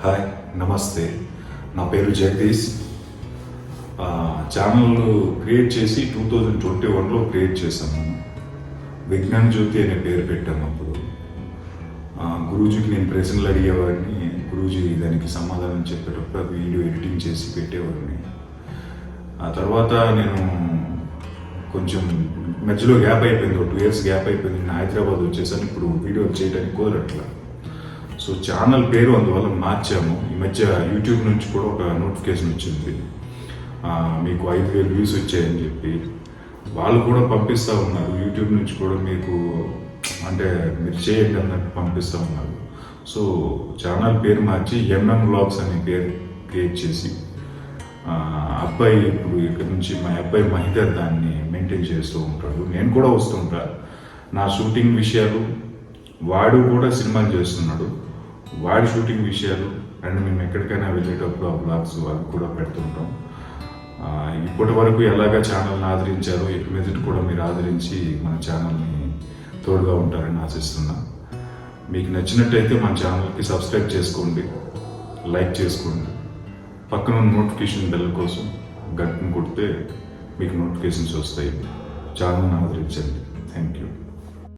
Hi నమస్తే. నా పేరు జగదీష్. ఛానల్ క్రియేట్ చేసి టూ థౌజండ్ ట్వంటీ వన్లో క్రియేట్ చేశాను. విజ్ఞాన్ జ్యోతి అనే పేరు పెట్టాము అప్పుడు. గురూజీకి నేను ప్రశ్నలు అడిగేవాడిని. గురూజీ దానికి సమాధానం చెప్పేటప్పుడు వీడియో ఎడిటింగ్ చేసి పెట్టేవాడిని. ఆ తర్వాత నేను కొంచెం మధ్యలో గ్యాప్ అయిపోయింది ఒక టూ ఇయర్స్ గ్యాప్ అయిపోయింది. నేను హైదరాబాద్ వచ్చేసాను. ఇప్పుడు వీడియో చేయడానికి కుదరట్లేదు సో ఛానల్ పేరు అందువల్ల మార్చాము. ఈ మధ్య యూట్యూబ్ నుంచి కూడా ఒక నోటిఫికేషన్ వచ్చింది. మీకు ఐదు వేలు వ్యూస్ వచ్చాయని చెప్పి. వాళ్ళు కూడా పంపిస్తూ ఉన్నారు. యూట్యూబ్ నుంచి కూడా మీకు అంటే మీరు చేయండి అన్నట్టు పంపిస్తూ ఉన్నారు. సో ఛానల్ పేరు మార్చి ఎంఎం బ్లాగ్స్ అనే పేరు క్రియేట్ చేసి అబ్బాయి ఇప్పుడు ఇక్కడ నుంచి మా అబ్బాయి మహిదర్ దాన్ని మెయింటైన్ చేస్తూ ఉంటాడు. నేను కూడా వస్తుంటా నా షూటింగ్ విషయాలు వాడు కూడా సినిమాలు చేస్తున్నాడు. వాడి షూటింగ్ విషయాలు అండ్ మేము ఎక్కడికైనా వెళ్ళేటప్పుడు ఆ బ్లాగ్స్ అవి కూడా పెడుతుంటాం. ఇప్పటి వరకు ఎలాగా ఛానల్ని ఆదరించారో మెదటి కూడా మీరు ఆదరించి మన ఛానల్ని తోడుగా ఉంటారని ఆశిస్తున్నా. మీకు నచ్చినట్టయితే మన ఛానల్కి సబ్స్క్రైబ్ చేసుకోండి లైక్ చేసుకోండి. పక్కన ఉన్న నోటిఫికేషన్ బెల్ కోసం గంటను కొడితే మీకు నోటిఫికేషన్స్ వస్తాయి. ఛానల్ని ఆదరించండి. Thank you